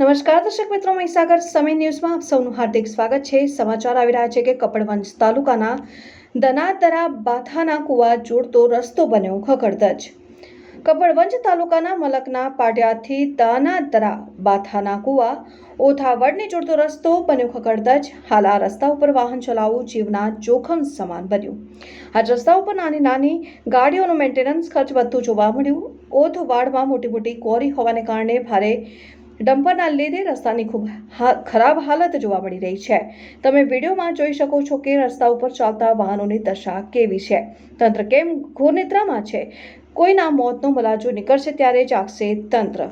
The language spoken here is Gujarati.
નમસ્કાર, દર્શક મિત્રો, મહીસાગર સમય ન્યૂઝમાં આપ સૌનું હાર્દિક સ્વાગત છે. સમાચાર આવી રહ્યા છે કે કપડવંજ તાલુકાના દનાતરા બાથાના કુવા જોડતો રસ્તો બન્યો ખખડધજ કપડવંજ તાલુકાના મલકના પાટિયાથી દાનાતરા બાથાના કુવા ઓથાવડને જોડતો રસ્તો બન્યો ખખડધજ હાલ આ રસ્તા ઉપર વાહન ચલાવવું જીવના જોખમ સમાન બન્યું. આ રસ્તા ઉપર નાની નાની ગાડીઓનો મેન્ટેનન્સ ખર્ચ વધતું જોવા મળ્યું. ઓથવાડમાં મોટી મોટી કોરી હોવાને કારણે ભારે ડમ્પરના લીધે રસ્તાની ખૂબ ખરાબ હાલત જોવા મળી રહી છે. તમે વિડીયોમાં જોઈ શકો છો કે રસ્તા ઉપર ચાલતા વાહનોની દશા કેવી છે. તંત્ર કેમ ઘોર નિદ્રામાં છે? કોઈના મોતનો મલાજો નીકળશે ત્યારે જાગશે તંત્ર.